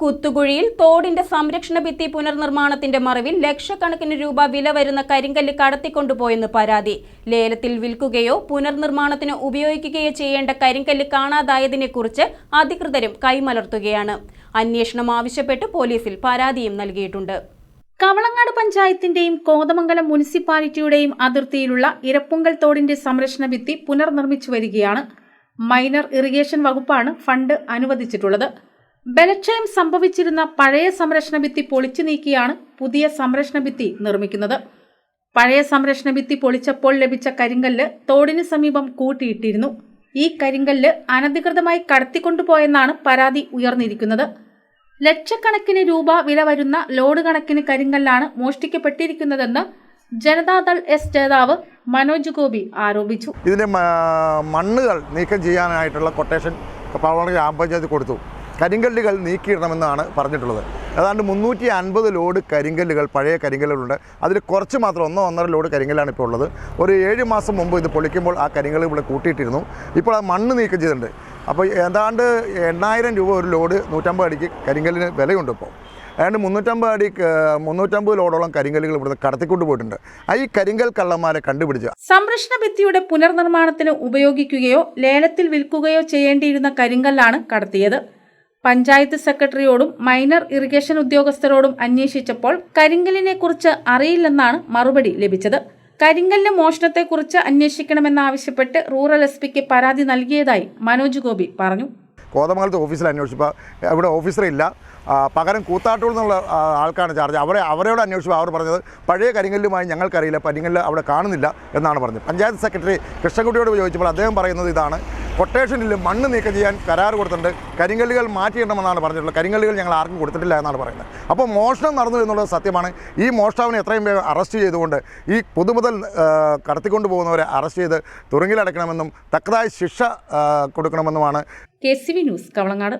കുത്തുകുഴിയിൽ തോടിന്റെ സംരക്ഷണ ഭിത്തി പുനർനിർമ്മാണത്തിന്റെ മറവിൽ ലക്ഷക്കണക്കിന് രൂപ വില വരുന്ന കരിങ്കല്ല് കടത്തിക്കൊണ്ടുപോയെന്ന് പരാതി. ലേലത്തിൽ വിൽക്കുകയോ പുനർനിർമ്മാണത്തിന് ഉപയോഗിക്കുകയോ ചെയ്യേണ്ട കരിങ്കല്ല് കാണാതായതിനെക്കുറിച്ച് അധികൃതരും കൈമലർത്തുകയാണ്. അന്വേഷണം ആവശ്യപ്പെട്ട് പോലീസിൽ പരാതിയും നൽകിയിട്ടുണ്ട്. കവളങ്ങാട് പഞ്ചായത്തിന്റെയും കോതമംഗലം മുനിസിപ്പാലിറ്റിയുടെയും അതിർത്തിയിലുള്ള ഇരപ്പുങ്കൽ തോടിന്റെ സംരക്ഷണ ഭിത്തി പുനർനിർമ്മിച്ചു വരികയാണ്. മൈനർ ഇറിഗേഷൻ വകുപ്പാണ് ഫണ്ട് അനുവദിച്ചിട്ടുള്ളത്. ബലക്ഷയം സംഭവിച്ചിരുന്ന പഴയ സംരക്ഷണ ഭിത്തി പൊളിച്ചു നീക്കിയാണ് പുതിയ സംരക്ഷണ ഭിത്തി നിർമ്മിക്കുന്നത്. പഴയ സംരക്ഷണ ഭിത്തി പൊളിച്ചപ്പോൾ ലഭിച്ച കരിങ്കല്ല് തോടിന് സമീപം കൂട്ടിയിട്ടിരുന്നു. ഈ കരിങ്കല്ല് അനധികൃതമായി കടത്തിക്കൊണ്ടുപോയെന്നാണ് പരാതി ഉയർന്നിരിക്കുന്നത്. ലക്ഷക്കണക്കിന് രൂപ വില വരുന്ന ലോഡ് കണക്കിന് കരിങ്കല്ലാണ് മോഷ്ടിക്കപ്പെട്ടിരിക്കുന്നതെന്ന് ജനതാദൾ എസ് ജേതാവ് മനോജ് ഗോപി ആരോപിച്ചു. ഇതിന്റെ മണ്ണുകൾ നീക്കം ചെയ്യാനായിട്ടുള്ള കൊട്ടേഷൻ ഗ്രാമപഞ്ചായത്ത് കൊടുത്തു. കരിങ്കല്ലുകൾ നീക്കിയിടണമെന്നാണ് പറഞ്ഞിട്ടുള്ളത്. ഏതാണ്ട് മുന്നൂറ്റി അൻപത് ലോഡ് കരിങ്കല്ലുകൾ പഴയ കരിങ്കല്ലുകളുണ്ട്. അതിൽ കുറച്ച് മാത്രം ഒന്നോ ഒന്നര ലോഡ് കരിങ്കല്ലാണ് ഇപ്പോൾ ഉള്ളത്. ഒരു ഏഴ് മാസം മുമ്പ് ഇത് പൊളിക്കുമ്പോൾ ആ കരിങ്കല്ല് ഇവിടെ കൂട്ടിയിട്ടിരുന്നു. ഇപ്പോൾ ആ മണ്ണ് നീക്കം ചെയ്തിട്ടുണ്ട്. അപ്പോൾ ഏതാണ്ട് എണ്ണായിരം രൂപ ഒരു ലോഡ് നൂറ്റമ്പത് അടിക്ക് കരിങ്കല്ലിന് വിലയുണ്ട് ഇപ്പോൾ. ഏതാണ്ട് മുന്നൂറ്റമ്പത് അടി മുന്നൂറ്റമ്പത് ലോഡോളം കരിങ്കല്ലുകൾ ഇവിടുന്ന് കടത്തിക്കൊണ്ട് പോയിട്ടുണ്ട്. ഈ കരിങ്കൽ കള്ളന്മാരെ കണ്ടുപിടിച്ചു സംരക്ഷണ ഭിത്തിയുടെ പുനർനിർമ്മാണത്തിന് ഉപയോഗിക്കുകയോ ലേലത്തിൽ വിൽക്കുകയോ ചെയ്യേണ്ടിയിരുന്ന കരിങ്കല്ലാണ് കടത്തിയത്. പഞ്ചായത്ത് സെക്രട്ടറിയോടും മൈനർ ഇറിഗേഷൻ ഉദ്യോഗസ്ഥരോടും അന്വേഷിച്ചപ്പോൾ കരിങ്കലിനെ കുറിച്ച് അറിയില്ലെന്നാണ് മറുപടി ലഭിച്ചത്. കരിങ്കലിന്റെ മോഷണത്തെക്കുറിച്ച് അന്വേഷിക്കണമെന്നാവശ്യപ്പെട്ട് റൂറൽ എസ് പിക്ക് പരാതി നൽകിയതായി മനോജ് ഗോപി പറഞ്ഞു. കോതമംഗലത്തെ ഓഫീസിൽ അന്വേഷിച്ചപ്പോൾ ഇവിടെ ആ, പകരം കൂത്താട്ടൂർ എന്നുള്ള ആൾക്കാണ് ചാർജ്. അവരെ അവരോട് അന്വേഷിച്ചപ്പോൾ അവർ പറഞ്ഞത് പഴയ കരിങ്കല്ലുമായി ഞങ്ങൾക്കറിയില്ല കരിങ്കല്ല് അവിടെ കാണുന്നില്ല എന്നാണ് പറഞ്ഞത്. പഞ്ചായത്ത് സെക്രട്ടറി കൃഷ്ണൻകുട്ടിയോട് ചോദിച്ചപ്പോൾ അദ്ദേഹം പറയുന്നത് ഇതാണ് കൊട്ടേഷനിൽ മണ്ണ് നീക്കം ചെയ്യാൻ കരാർ കൊടുത്തിട്ടുണ്ട്. കരിങ്കല്ലുകൾ മാറ്റിയിടണമെന്നാണ് പറഞ്ഞിട്ടുള്ളത്. കരിങ്കല്ലുകൾ ഞങ്ങൾ ആർക്കും കൊടുത്തിട്ടില്ല എന്നാണ് പറയുന്നത്. അപ്പോൾ മോഷണം നടന്നു എന്നുള്ളത് സത്യമാണ്. ഈ മോഷ്ടാവിനെ എത്രയും വേഗം അറസ്റ്റ് ചെയ്തുകൊണ്ട് ഈ പുതുമുതൽ കടത്തിക്കൊണ്ട് പോകുന്നവരെ അറസ്റ്റ് ചെയ്ത് തുറങ്കിലടക്കണമെന്നും തക്കതായ ശിക്ഷ കൊടുക്കണമെന്നുമാണ്. K C V news Kavalangad.